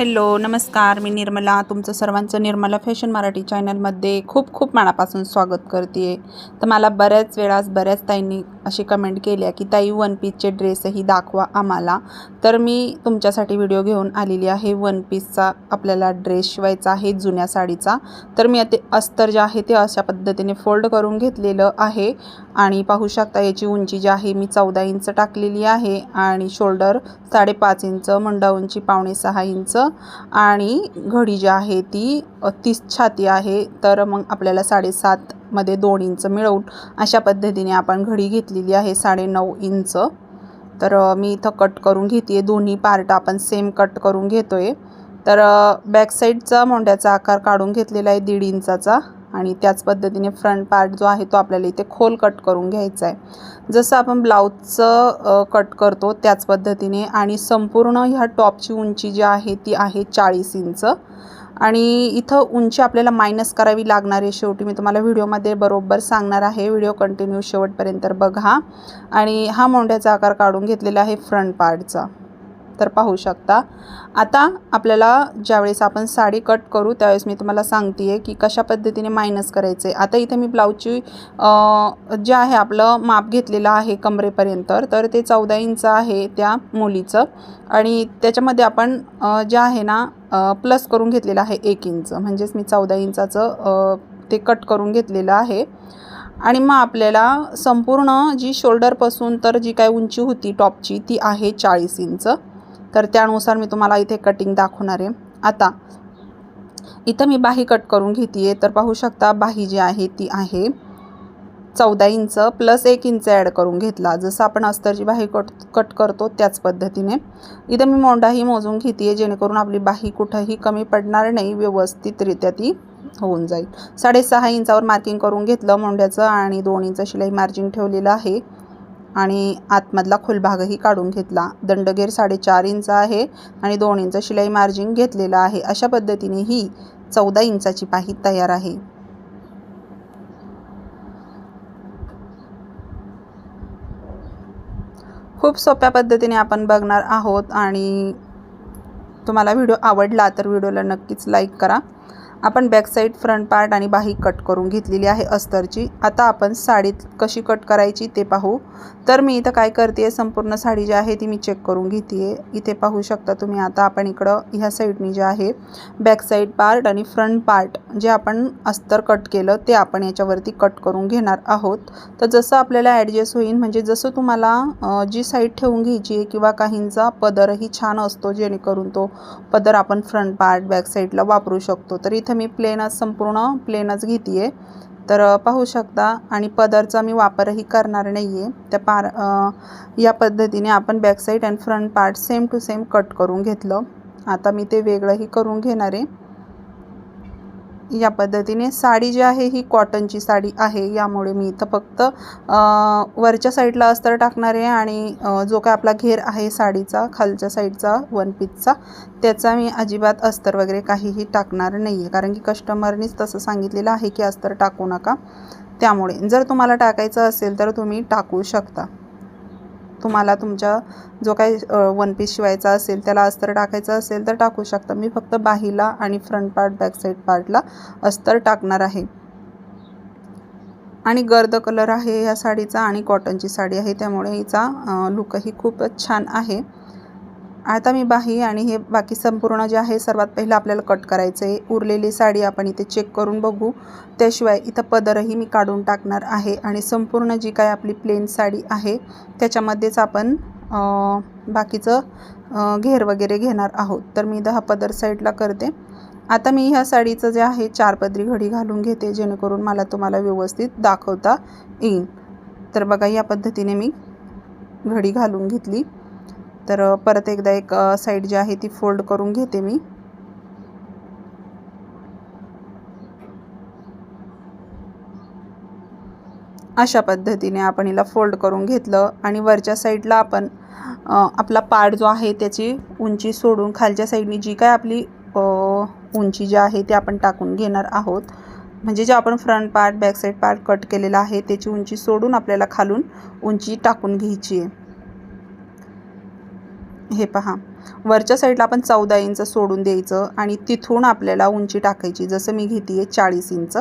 Hello नमस्कार. मी निर्मला. तुमचं सर्वांचं निर्मला फॅशन मराठी चॅनलमध्ये खूप खूप मनापासून स्वागत करते. तर मला बऱ्याच वेळास बऱ्याच ताईंनी अशी कमेंट केल्या की ताई वन पीसचे ड्रेसही दाखवा आम्हाला. तर मी तुमच्यासाठी व्हिडिओ घेऊन आलेली आहे वन पीसचा आपल्याला ड्रेस शिवायचा आहे जुन्या साडीचा. तर मी ते अस्तर जे आहे ते अशा पद्धतीने फोल्ड करून घेतलेलं आहे. आणि पाहू शकता याची उंची जी आहे मी चौदा इंच टाकलेली आहे. आणि शोल्डर साडेपाच इंच मुंडा उंची पावणे सहा इंच. आणि घडी जी आहे ती तीस छाती आहे. तर मग आपल्याला साडेसातमध्ये दोन इंच मिळवून अशा पद्धतीने आपण घडी घेतलेली आहे साडेनऊ इंच. तर मी इथं कट करून घेते दोन्ही पार्ट आपण सेम कट करून घेतो आहे तर बॅक साईडचा मोंड्याचा आकार काढून घेतलेला आहे दीड इंचाचा. आणि त्याच पद्धतीने फ्रंट पार्ट जो आहे तो आपल्याला इथे खोल कट करून घ्यायचा आहे. जसं आपण ब्लाऊजचं कट करतो त्याच पद्धतीने आणि संपूर्ण ह्या टॉपची उंची जी आहे ती आहे चाळीस इंच. आणि इथं उंची आपल्याला मायनस करावी लागणार आहे शेवटी. मी तुम्हाला व्हिडिओमध्ये बरोबर सांगणार आहे. व्हिडिओ कंटिन्यू शेवटपर्यंत बघा. आणि हा मोंड्याचा आकार काढून घेतलेला आहे फ्रंट पार्टचा तर पाहू शकता. आता आपल्याला ज्यावेळेस आपण साडी कट करू त्यावेळेस मी तुम्हाला सांगते आहे की कशा पद्धतीने मायनस करायचं आहे आता इथे मी ब्लाऊजची जे आहे आपलं माप घेतलेलं आहे कमरेपर्यंत तर ते चौदा इंच आहे त्या मुलीचं. आणि त्याच्यामध्ये आपण जे आहे ना प्लस करून घेतलेलं आहे एक इंच. म्हणजेच मी चौदा इंचाचं ते कट करून घेतलेलं आहे. आणि मग आपल्याला संपूर्ण जी शोल्डरपासून तर जी काय उंची होती टॉपची ती आहे चाळीस इंच. तर त्यानुसार मी तुम्हाला इथे कटिंग दाखवणार आहे. आता इथं मी बाही कट करून घेते आहे तर पाहू शकता बाही जी आहे ती आहे चौदा इंच प्लस एक इंच ॲड करून घेतला. जसं आपण अस्तरची बाही कट कट करतो त्याच पद्धतीने. इथं मी मोंडाही मोजून घेते आहे जेणेकरून आपली बाही कुठंही कमी पडणार नाही व्यवस्थितरित्या ती होऊन जाईल. साडेसहा इंचावर मार्किंग करून घेतलं मोंड्याचं आणि दोन इंच शिलाई मार्जिन ठेवलेलं आहे. आणि आतमधला खोलभागही काढून घेतला. दंडगेर साडेचार इंच आहे आणि दोन इंच शिलाई मार्जिन घेतलेलं आहे. अशा पद्धतीने ही चौदा इंचाची पाही तयार आहे. खूप सोप्या पद्धतीने आपण बघणार आहोत आणि तुम्हाला व्हिडिओ आवडला तर व्हिडिओला नक्कीच लाईक करा. आपण बॅक साईड फ्रंट पार्ट आणि बाही कट करून घेतलेली आहे अस्तरची. आता आपण साडीत कशी कट करायची ते पाहू. तर मी इथं काय करते संपूर्ण साडी जी आहे ती मी चेक करून घेते इथे पाहू शकता तुम्ही आता आपण इकडं ह्या साईडनी जे आहे बॅक साईड पार्ट आणि फ्रंट पार्ट जे आपण अस्तर कट केलं ते आपण याच्यावरती कट करून घेणार आहोत. तर जसं आपल्याला ॲडजस्ट होईल म्हणजे जसं तुम्हाला जी साईड ठेवून घ्यायची आहे किंवा काहींचा पदरही छान असतो जेणेकरून तो पदर आपण फ्रंट पार्ट बॅक साईडला वापरू शकतो. तर इथं मी प्लेनच संपूर्ण प्लेनच घेते आहे तर पाहू शकता आणि पदरचा मी वापरही करणार नाही आहे त्या पार या पद्धतीने आपण backside and front part same to same cut करून घेतलं. आता मी ते वेगळंही करून घेणार. आहे या पद्धतीने साडी जी आहे ही कॉटनची साडी आहे. यामुळे मी इथं फक्त वरच्या साईडला अस्तर टाकणार आहे आणि जो काय आपला घेर आहे साडीचा खालच्या साईडचा वन पीसचा त्याचा मी अजिबात अस्तर वगैरे काहीही टाकणार नाही आहे कारण की कस्टमरनीच तसं सांगितलेलं आहे की अस्तर टाकू नका. त्यामुळे जर तुम्हाला टाकायचं असेल तर तुम्ही टाकू शकता. तुम्हाला तुमच्या जो काही वन पीस शिवायचा असेल त्याला अस्तर टाकायचं असेल तर टाकू शकता. मी फक्त बाहीला आणि फ्रंट पार्ट बॅक साईड पार्टला अस्तर टाकणार आहे. आणि गर्द कलर आहे ह्या साडीचा आणि कॉटनची साडी आहे. त्यामुळे हिचा लुकही खूपच छान आहे. आता मी बाही आणि हे बाकी संपूर्ण जे आहे सर्वात पहिलं आपल्याला कट करायचं आहे. उरलेली साडी आपण इथे चेक करून बघू. त्याशिवाय इथं पदरही मी काढून टाकणार आहे आणि संपूर्ण जी काय आपली प्लेन साडी आहे त्याच्यामध्येच आपण बाकीचं घेर वगैरे घेणार आहोत. तर मी इथं हा पदर साईडला करते. आता मी ह्या साडीचं जे आहे चार पदरी घडी घालून घेते जेणेकरून मला तुम्हाला व्यवस्थित दाखवता येईल. तर बघा या पद्धतीने मी घडी घालून घेतली. तर परत एकदा एक साईड जी आहे ती फोल्ड करून घेते मी. अशा पद्धतीने आपण हिला फोल्ड करून घेतलं आणि वरच्या साईडला आपण आपला पार्ट जो आहे त्याची उंची सोडून खालच्या साईडनी जी काय आपली उंची जी आहे ती आपण टाकून घेणार आहोत. म्हणजे जे आपण front part back side part cut केलेला आहे त्याची उंची सोडून आपल्याला खालून उंची टाकून घ्यायची आहे. हे पहा. वरच्या साईडला आपण चौदा इंच सोडून द्यायचं आणि तिथून आपल्याला उंची टाकायची. जसं मी घेते आहे चाळीस इंच.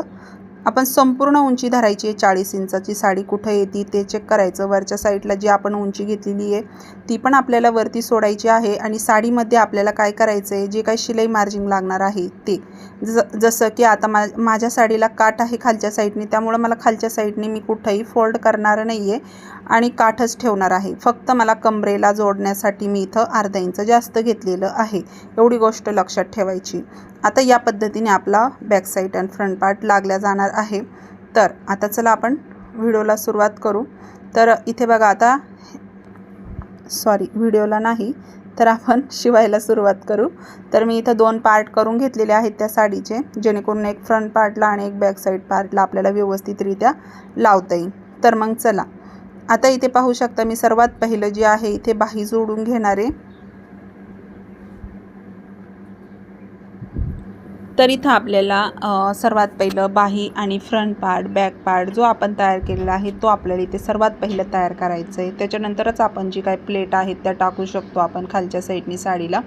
आपण संपूर्ण उंची धरायची आहे चाळीस इंचाची. साडी कुठं येते ते चेक करायचं. वरच्या साईडला जी आपण उंची घेतलेली आहे ती पण आपल्याला वरती सोडायची आहे आणि साडीमध्ये आपल्याला काय करायचं आहे जे काय शिलाई मार्जिंग लागणार आहे ते. ज जसं की आता मा माझ्या साडीला काठ आहे खालच्या साईडने त्यामुळं मला खालच्या साईडने मी कुठंही फोल्ड करणार नाही आहे आणि काठच ठेवणार आहे. फक्त मला कमरेला जोडण्यासाठी मी इथं अर्धा इंच जास्त घेतलेलं आहे. एवढी गोष्ट लक्षात ठेवायची. आता या पद्धतीने आपला बॅक साईड आणि फ्रंट पार्ट लागल्या जाणार आहे. तर आता चला आपण व्हिडिओला सुरुवात करू. तर इथे बघा आता सॉरी व्हिडिओला नाही तर आपण शिवायला सुरुवात करू. तर मी इथं दोन पार्ट करून घेतलेले आहेत त्या साडीचे जेणेकरून एक फ्रंट पार्टला आणि एक बॅक साईड पार्टला आपल्याला व्यवस्थितरित्या लावता येईल. तर मग चला. आता इथे पाहू शकता मी सर्वात पहिलं जे आहे इथे बाही जोडून घेणारे. तर इथं आपल्याला सर्वात पहिलं बाही आणि फ्रंट पार्ट बॅक पार्ट जो आपण तयार केलेला आहे तो आपल्याला इथे सर्वात पहिलं तयार करायचं आहे त्याच्यानंतरच आपण जी काही प्लेट आहेत त्या टाकू शकतो आपण खालच्या साईडनी साडीला.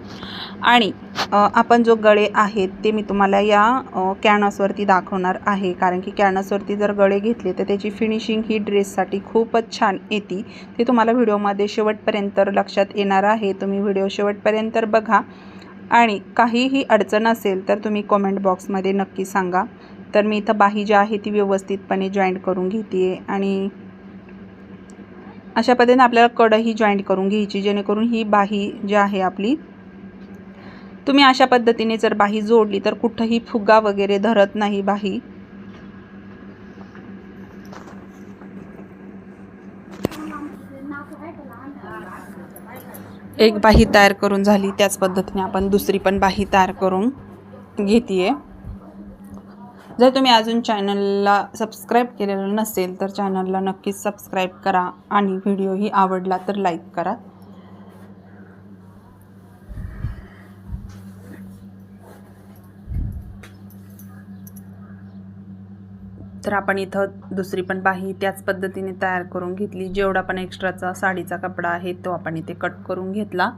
आणि आपण जो गळे आहेत ते मी तुम्हाला या कॅनसवरती दाखवणार आहे. कारण की कॅनसवरती जर गळे घेतले तर त्याची फिनिशिंग ही ड्रेससाठी खूपच छान येते. ते तुम्हाला व्हिडिओमध्ये शेवटपर्यंत लक्षात येणार आहे. तुम्ही व्हिडिओ शेवटपर्यंत बघा. आणि काहीही अडचण असेल तर तुम्ही कॉमेंट बॉक्समध्ये नक्की सांगा. तर मी इथं बाही जी आहे ती व्यवस्थितपणे जॉईंट करून घेते आहे आणि अशा पद्धतीने आपल्याला कडही जॉईंट करून घ्यायची जेणेकरून ही बाही जी आहे आपली तुम्ही अशा पद्धतीने जर बाही जोडली तर कुठंही फुगा वगैरे धरत नाही बाही. एक बाही तयार करून झाली त्याच पद्धतीने आपण दुसरी पण बाही तयार करून घेते आहे जर तुम्ही अजून चॅनलला सबस्क्राईब केलेलं नसेल तर चॅनलला नक्कीच सबस्क्राईब करा आणि व्हिडिओही आवडला तर लाईक करा. तर आपण इथं दुसरी पण बाही त्याच पद्धतीने तयार करून घेतली. जेवढा पण एक्स्ट्राचा साडीचा कपडा आहे तो आपण इथे कट करून घेतला.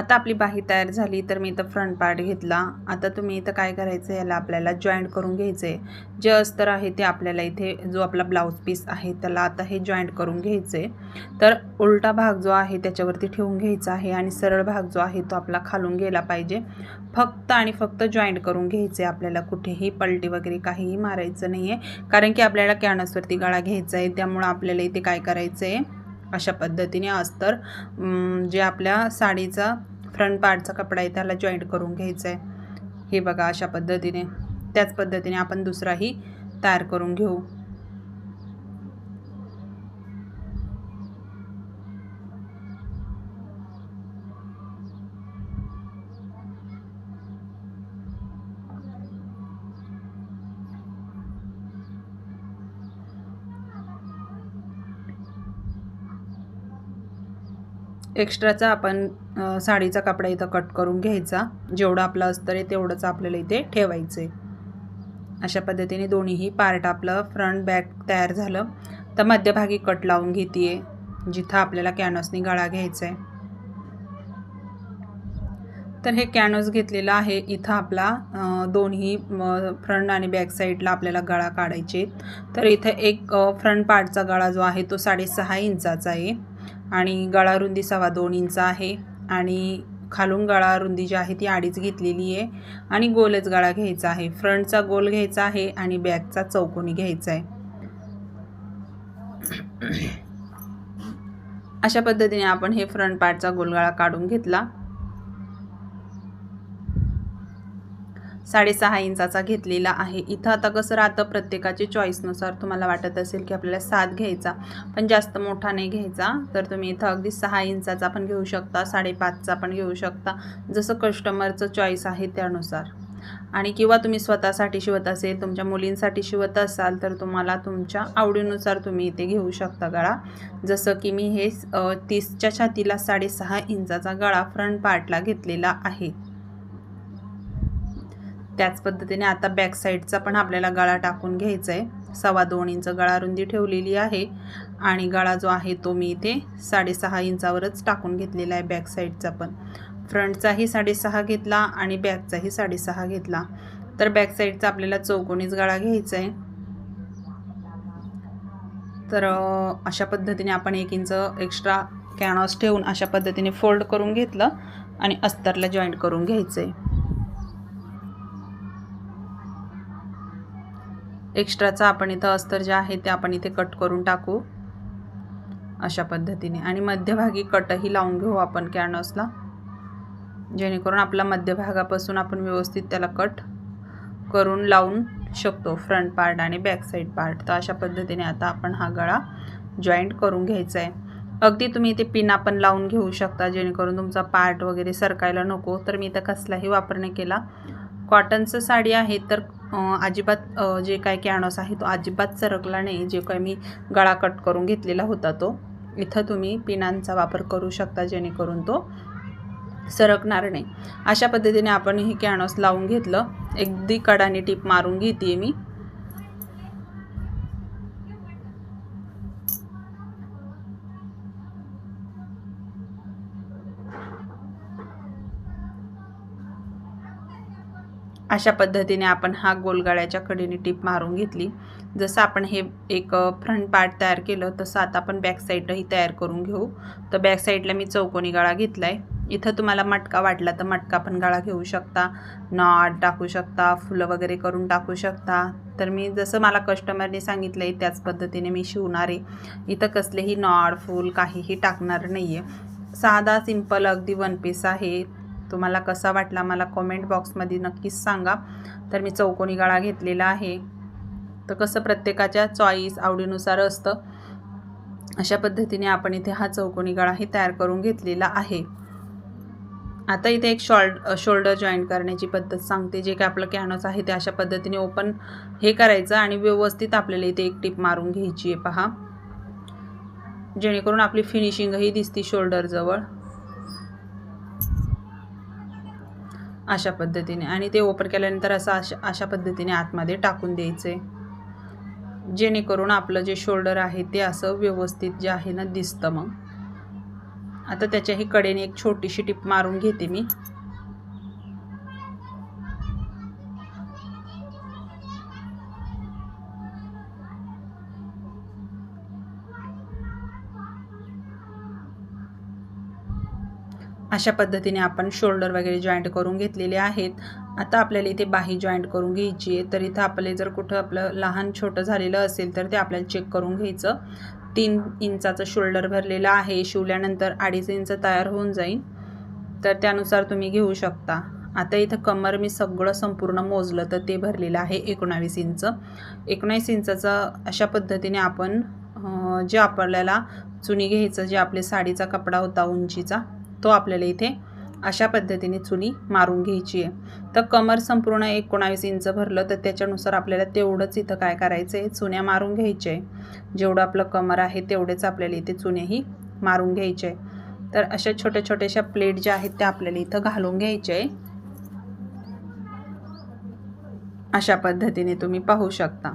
आता आपली बाही तयार झाली तर मी इथं फ्रंट पार्ट घेतला. आता तुम्ही इथं काय करायचं याला आपल्याला जॉईंट करून घ्यायचं आहे जे अस्तर आहे ते आपल्याला इथे जो आपला ब्लाऊज पीस आहे त्याला आता हे जॉईंट करून घ्यायचं आहे तर उलटा भाग जो आहे त्याच्यावरती ठेवून घ्यायचा आहे आणि सरळ भाग जो आहे तो आपला खालून गेला पाहिजे. फक्त आणि फक्त जॉईंट करून घ्यायचे आपल्याला. कुठेही पलटी वगैरे काहीही मारायचं नाही आहे कारण की आपल्याला कॅनसवरती गळा घ्यायचा आहे त्यामुळं आपल्याला इथे काय करायचं आहे अशा पद्धतीने अस्तर जे आपल्या साडीचा फ्रंट पार्टचा कपडा आहे त्याला जॉईंट करून घ्यायचं आहे हे बघा अशा पद्धतीने. त्याच पद्धतीने आपण दुसराही तयार करून घेऊ. एक्स्ट्राचा आपण साडीचा कपडा इथं कट करून घ्यायचा. जेवढं आपलं अस्तर आहे तेवढंच आपल्याला इथे ठेवायचं आहे अशा पद्धतीने दोन्हीही पार्ट आपलं फ्रंट बॅक तयार झालं. तर मध्यभागी कट लावून घेते आहे जिथं आपल्याला कॅनॉसनी गळा घ्यायचा आहे तर हे कॅनॉस घेतलेलं आहे. इथं आपला दोन्ही फ्रंट आणि बॅक साईडला आपल्याला गळा काढायचे तर इथं एक फ्रंट पार्टचा गळा जो आहे तो साडेसहा इंचाचा आहे. आणि गळा रुंदी सव्वा दोन इंच आहे. आणि खालून गळा रुंदी जी आहे ती आडीच घेतलेली आहे. आणि गोलच गळा घ्यायचा आहे. फ्रंटचा गोल घ्यायचा आहे आणि बॅकचा चौकोनी घ्यायचा आहे. अशा पद्धतीने आपण हे फ्रंट पार्टचा गोलगळा काढून घेतला. साडेसहा इंचाचा घेतलेला आहे. इथं आता कसं राहतं? प्रत्येकाची चॉईसनुसार तुम्हाला वाटत असेल की आपल्याला सात घ्यायचा पण जास्त मोठा नाही घ्यायचा. तर तुम्ही इथं अगदी सहा इंचाचा पण घेऊ शकता साडेपाचचा पण घेऊ शकता जसं कस्टमरचं चॉईस आहे त्यानुसार. आणि किंवा तुम्ही स्वतःसाठी शिवत असेल तुमच्या मुलींसाठी शिवत असाल तर तुम्हाला तुमच्या आवडीनुसार तुम्ही इथे घेऊ शकता गळा. जसं की मी हे तीसच्या छातीला साडेसहा इंचाचा गळा फ्रंट पार्टला घेतलेला आहे. त्याच पद्धतीने आता बॅक साईडचा पण आपल्याला गळा टाकून घ्यायचा आहे सव्वा दोन इंच गळा रुंदी ठेवलेली आहे. आणि गळा जो आहे तो मी इथे साडेसहा इंचावरच टाकून घेतलेला आहे बॅक साईडचा पण. फ्रंटचाही साडेसहा घेतला आणि बॅकचाही साडेसहा घेतला. तर बॅक साईडचा आपल्याला चौकोनीच गळा घ्यायचा आहे तर अशा पद्धतीने आपण एक इंच एक्स्ट्रा कॅनॉस ठेवून अशा पद्धतीने फोल्ड करून घेतलं आणि अस्तरला जॉईंट करून घ्यायचं आहे एक्स्ट्राचा आपण इथं अस्तर जे आहे ते आपण इथे कट करून टाकू अशा पद्धतीने. आणि मध्यभागी कटही लावून घेऊ आपण कॅनॉसला. जेणेकरून आपला मध्यभागापासून आपण व्यवस्थित त्याला कट करून लावून शकतो फ्रंट पार्ट आणि बॅक साईड पार्ट. तर अशा पद्धतीने आता आपण हा गळा जॉईंट करून घ्यायचा आहे अगदी तुम्ही इथे पिना पण लावून घेऊ शकता जेणेकरून तुमचा पार्ट वगैरे सरकायला नको. तर मी इथं कसलाही वापर नाही केला. कॉटनचं साडी आहे तर अजिबात जे काय कॅनॉस आहे तो अजिबात सरकला नाही. जे काय मी गळा कट करून घेतलेला होता तो इथं तुम्ही पिनांचा वापर करू शकता जेणेकरून तो सरकणार नाही. अशा पद्धतीने आपण हे कॅनॉस लावून घेतलं. अगदी कडाने टीप मारून घेते मी. अशा पद्धतीने आपण हा गोलगाळ्याच्या कडेने टीप मारून घेतली. जसं आपण हे एक फ्रंट पार्ट तयार केलं तसं आता आपण बॅक साईडही तयार करून घेऊ. तर बॅक साईडला मी चौकोनी गळा घेतला आहे इथं तुम्हाला मटका वाटला तर मटका पण गळा घेऊ शकता. नॉट टाकू शकता फुलं वगैरे करून टाकू शकता. तर मी जसं मला कस्टमरने सांगितलं आहे त्याच पद्धतीने मी शिवणार आहे. इथं कसलेही नॉड फूल काहीही टाकणार नाही आहे साधा सिंपल अगदी वन पीस आहे. तुम्हाला कसा वाटला मला कॉमेंट बॉक्समध्ये नक्कीच सांगा. तर मी चौकोनी गळा घेतलेला आहे. तर कसं प्रत्येकाच्या चॉईस आवडीनुसार असतं. अशा पद्धतीने आपण इथे हा चौकोनी गळाही तयार करून घेतलेला आहे. आता इथे एक शॉल्ड शोल्डर जॉईंट करण्याची पद्धत सांगते. जे काय आपलं कॅनोस आहे ते अशा पद्धतीने ओपन हे करायचं आणि व्यवस्थित आपल्याला इथे एक टिप मारून घ्यायची आहे. पहा. जेणेकरून आपली फिनिशिंगही दिसती शोल्डरजवळ अशा पद्धतीने. आणि ते ओपन केल्यानंतर असं अशा अशा पद्धतीने आतमध्ये टाकून द्यायचे. जेणेकरून आपलं जे शोल्डर आहे ते असं व्यवस्थित जे आहे ना दिसतं मग. आता त्याच्याही कडेने एक छोटीशी टिप मारून घेते मी. अशा पद्धतीने आपण शोल्डर वगैरे जॉईंट करून घेतलेले आहेत. आता आपल्याला इथे बाही जॉईंट करून घ्यायची आहे. तर इथं आपले जर कुठं आपलं लहान छोटं झालेलं असेल तर ते आपल्याला चेक करून घ्यायचं. तीन इंचाचं शोल्डर भरलेलं आहे. शिवल्यानंतर अडीच इंच तयार होऊन जाईल. तर त्यानुसार तुम्ही घेऊ शकता. आता इथं कमर मी सगळं संपूर्ण मोजलं तर ते भरलेलं आहे एकोणावीस इंच. एकोणावीस इंचाचं अशा पद्धतीने आपण जे आपल्याला चुनी घ्यायचं जे आपले साडीचा कपडा होता उंचीचा तो आपल्याला इथे अशा पद्धतीने चुनी मारून घ्यायची आहे. तर कमर संपूर्ण एकोणावीस इंच भरलं तर त्याच्यानुसार आपल्याला तेवढंच इथं काय करायचं आहे? चुन्या मारून घ्यायच्या आहे. जेवढं आपलं कमर आहे तेवढेच आपल्याला इथे चुन्याही मारून घ्यायचे आहे. तर अशा छोट्या छोट्याशा प्लेट ज्या आहेत त्या आपल्याला इथं घालून घ्यायच्या आहे. अशा पद्धतीने तुम्ही पाहू शकता.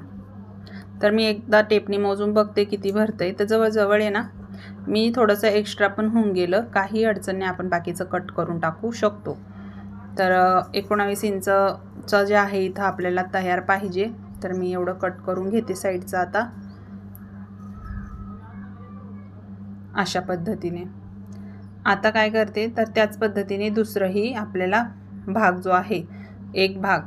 तर मी एकदा टेपनी मोजून बघते किती भरतं आहे तर जवळजवळ आहे ना मी थोडंसं एक्स्ट्रा पण होऊन गेलं. काही अडचणी आपण बाकीचं कट करून टाकू शकतो. तर एकोणावीस इंचचं जे आहे इथं आपल्याला तयार पाहिजे. तर मी एवढं कट करून घेते साईडचं आता. अशा पद्धतीने. आता काय करते? तर त्याच पद्धतीने दुसरंही आपल्याला भाग जो आहे एक भाग.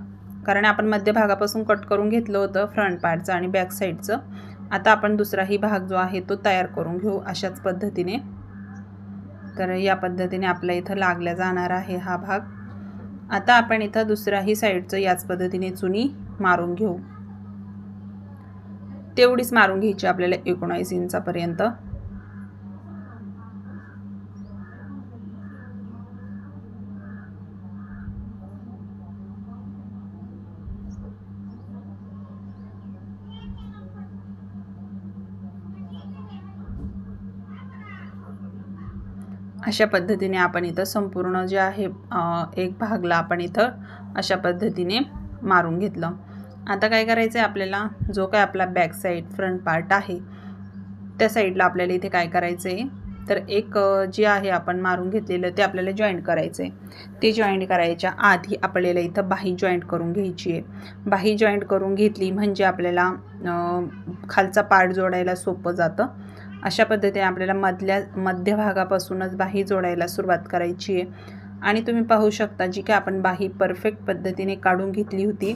कारण आपण मध्यभागापासून कट करून घेतलं होतं फ्रंट पार्टचं आणि बॅक साईडचं आता आपण दुसराही भाग जो आहे तो तयार करून घेऊ अशाच पद्धतीने. तर या पद्धतीने आपल्या इथं लागल्या जाणार आहे हा भाग. आता आपण इथं दुसराही साईडचं याच पद्धतीने चुनी मारून घेऊ. तेवढीच मारून घ्यायची आपल्याला एकोणावीस इंचापर्यंत. अशा पद्धतीने आपण इथं संपूर्ण जे आहे एक भागला आपण इथं अशा पद्धतीने मारून घेतलं. आता काय करायचं आहे आपल्याला? जो काय आपला बॅक साईड फ्रंट पार्ट आहे त्या साईडला आपल्याला इथे काय करायचं आहे तर एक जे आहे आपण मारून घेतलेलं ते आपल्याला जॉईंट करायचं आहे ते जॉईंट करायच्या आधी आपल्याला इथं बाही जॉईंट करून घ्यायची आहे. बाही जॉईंट करून घेतली म्हणजे आपल्याला खालचा पार्ट जोडायला सोपं जातं. अशा पद्धतीने आपल्याला मधल्या मध्यभागापासूनच बाही जोडायला सुरुवात करायची आहे. आणि तुम्ही पाहू शकता जी काय आपण बाही परफेक्ट पद्धतीने काढून घेतली होती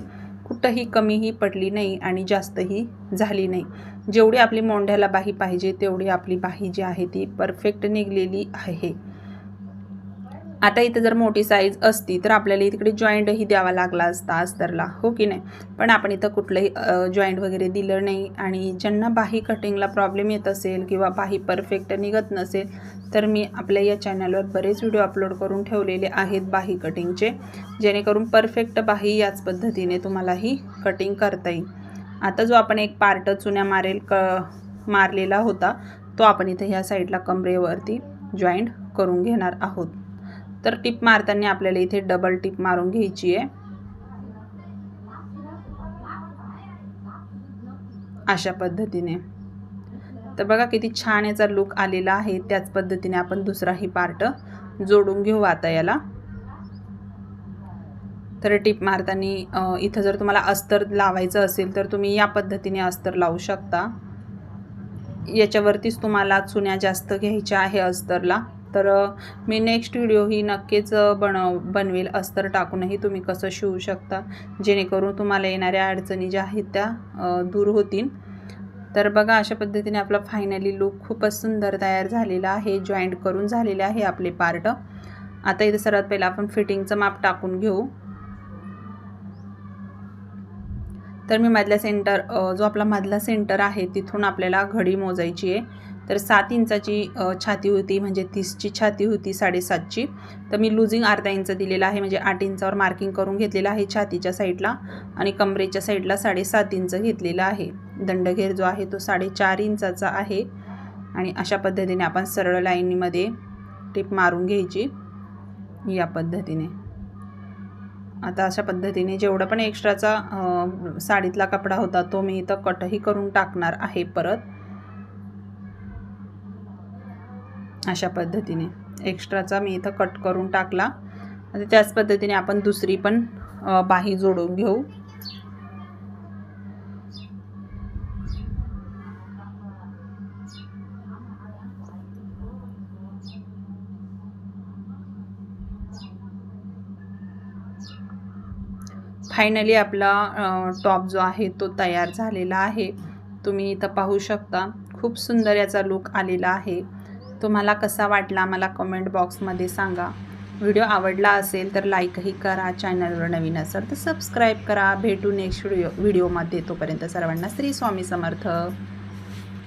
कुठंही कमीही पडली नाही आणि जास्तही झाली नाही. जेवढी आपली मोंढ्याला बाही पाहिजे तेवढी आपली बाही जी आहे ती परफेक्ट निघलेली आहे. आता इथं जर मोठी साईज असती तर आपल्याला तिकडे जॉईंटही द्यावा लागला असता अस्तरला. हो की नाही? पण आपण इथं कुठलंही जॉईंट वगैरे दिलं नाही आणि ज्यांना बाही कटिंगला प्रॉब्लेम येत असेल किंवा बाही परफेक्ट निघत नसेल तर मी आपल्या या चॅनलवर बरेच व्हिडिओ अपलोड करून ठेवलेले आहेत बाही कटिंगचे जेणेकरून परफेक्ट बाही याच पद्धतीने तुम्हालाही कटिंग करता येईल. आता जो आपण एक पार्ट चुन्या मारेल क मारलेला होता तो आपण इथे ह्या साईडला कमरेवरती जॉईंट करून घेणार आहोत. तर टिप मारताना आपल्याला इथे डबल टिप मारून घ्यायची आहे. अशा पद्धतीने. तर बघा किती छान याचा लुक आलेला आहे. त्याच पद्धतीने आपण दुसराही पार्ट जोडून घेऊ आता याला. तर टिप मारताना इथं जर तुम्हाला अस्तर लावायचं असेल तर तुम्ही या पद्धतीने अस्तर लावू शकता. याच्यावरतीच तुम्हाला चुन्या जास्त घ्यायच्या आहे अस्तरला. तर मी नेक्स्ट व्हिडिओ ही नक्कीच बनव बनवेल अस्तर टाकूनही तुम्ही कसं शिवू शकता. जेणेकरून तुम्हाला येणाऱ्या अडचणी ज्या आहेत त्या दूर होतील. तर बघा अशा पद्धतीने आपला फायनली लुक खूपच सुंदर तयार झालेला आहे. जॉईंट करून झालेले आहे आपले पार्ट आता इथे सर्वात पहिलं आपण फिटिंगचं माप टाकून घेऊ. तर मी मधल्या सेंटर जो आपला मधला सेंटर आहे तिथून आपल्याला घडी मोजायची आहे. तर सात इंचाची छाती होती म्हणजे तीसची छाती होती साडेसातची. तर मी लुझिंग अर्धा इंच दिलेला आहे म्हणजे आठ इंचावर मार्किंग करून घेतलेलं आहे छातीच्या साईडला आणि कमरेच्या साईडला साडेसात इंच घेतलेला आहे. दंडघेर जो आहे तो साडेचार इंचाचा आहे आणि अशा पद्धतीने आपण सरळ लाईनीमध्ये टिप मारून घ्यायची या पद्धतीने. आता अशा पद्धतीने जेवढं पण एक्स्ट्राचा साडीतला कपडा होता तो मी इथं कटही करून टाकणार आहे परत. अशा पद्धतीने. एक्स्ट्राचा मी इथं कट करून टाकला. आणि त्याच पद्धतीने आपण दुसरी पण बाही जोडून घेऊ. फायनली आपला टॉप जो आहे तो तयार झालेला आहे. तुम्ही इथं पाहू शकता. खूप सुंदर याचा लुक आलेला आहे. तुम्हाला कसा वाटला मला कमेंट बॉक्समध्ये सांगा. व्हिडिओ आवडला असेल तर लाईकही करा. चॅनलवर नवीन असेल तर सबस्क्राईब करा. भेटू नेक्स्ट व्हिडिओ व्हिडिओमध्ये तोपर्यंत सर्वांना श्री स्वामी समर्थ.